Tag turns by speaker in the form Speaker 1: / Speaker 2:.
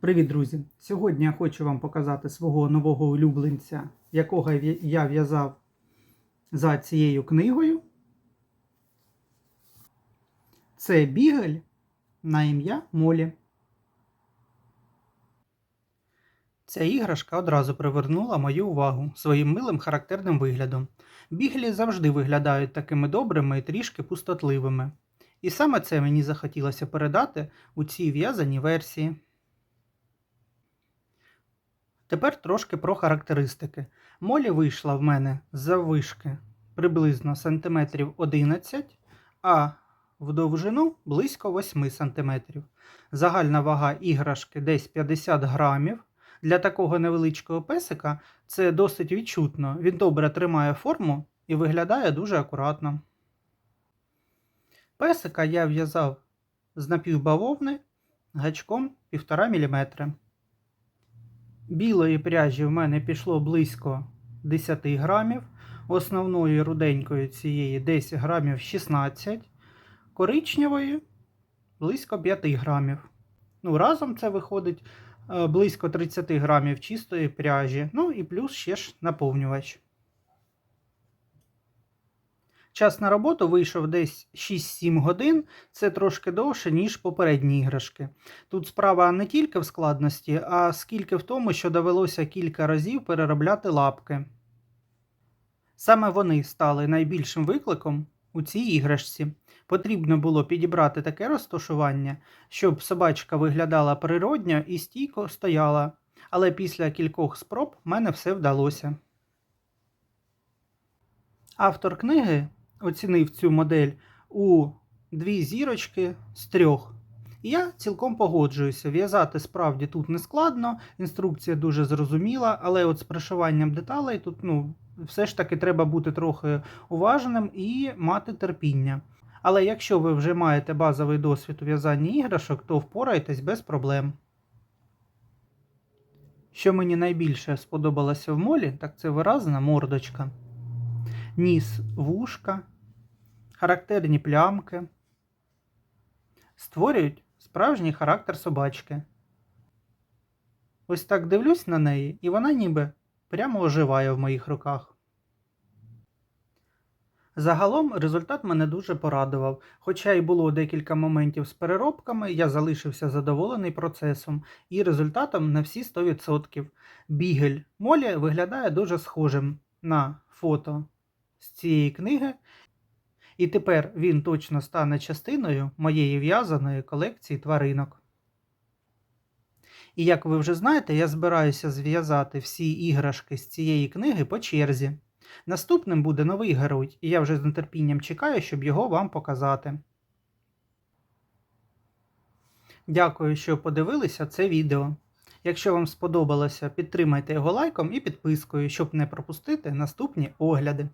Speaker 1: Привіт, друзі! Сьогодні я хочу вам показати свого нового улюбленця, якого я в'язав за цією книгою. Це бігель на ім'я Молі. Ця іграшка одразу привернула мою увагу своїм милим характерним виглядом. Біглі завжди виглядають такими добрими і трішки пустотливими. І саме це мені захотілося передати у цій в'язаній версії. Тепер трошки про характеристики. Молі вийшла в мене з заввишки приблизно сантиметрів 11, а в довжину близько 8 сантиметрів. Загальна вага іграшки десь 50 грамів. Для такого невеличкого песика це досить відчутно. Він добре тримає форму і виглядає дуже акуратно. Песика я в'язав з напівбавовни гачком 1,5 мм. Білої пряжі в мене пішло близько 10 грамів, основної руденької цієї десь грамів 16, коричневої близько 5 грамів. Ну, разом це виходить е, близько 30 грамів чистої пряжі, ну і плюс ще ж наповнювач. Час на роботу вийшов десь 6-7 годин, це трошки довше, ніж попередні іграшки. Тут справа не тільки в складності, а скільки в тому, що довелося кілька разів переробляти лапки. Саме вони стали найбільшим викликом у цій іграшці. Потрібно було підібрати таке розташування, щоб собачка виглядала природньо і стійко стояла, але після кількох спроб мене все вдалося. Автор книги оцінив цю модель у дві зірочки з трьох. І я цілком погоджуюся. В'язати справді тут не складно, інструкція дуже зрозуміла, але от з пришиванням деталей тут ну, все ж таки треба бути трохи уважним і мати терпіння. Але якщо ви вже маєте базовий досвід у в'язанні іграшок, то впорайтесь без проблем. Що мені найбільше сподобалося в молі, так це виразна мордочка ніс вушка, характерні плямки, створюють справжній характер собачки. Ось так дивлюсь на неї, і вона ніби прямо оживає в моїх руках. Загалом результат мене дуже порадував. Хоча й було декілька моментів з переробками, я залишився задоволений процесом і результатом на всі 100%. Бігель Молі виглядає дуже схожим на фото з цієї книги, і тепер він точно стане частиною моєї в'язаної колекції тваринок. І як ви вже знаєте, я збираюся зв'язати всі іграшки з цієї книги по черзі. Наступним буде новий герой, і я вже з нетерпінням чекаю, щоб його вам показати. Дякую, що подивилися це відео. Якщо вам сподобалося, підтримайте його лайком і підпискою, щоб не пропустити наступні огляди.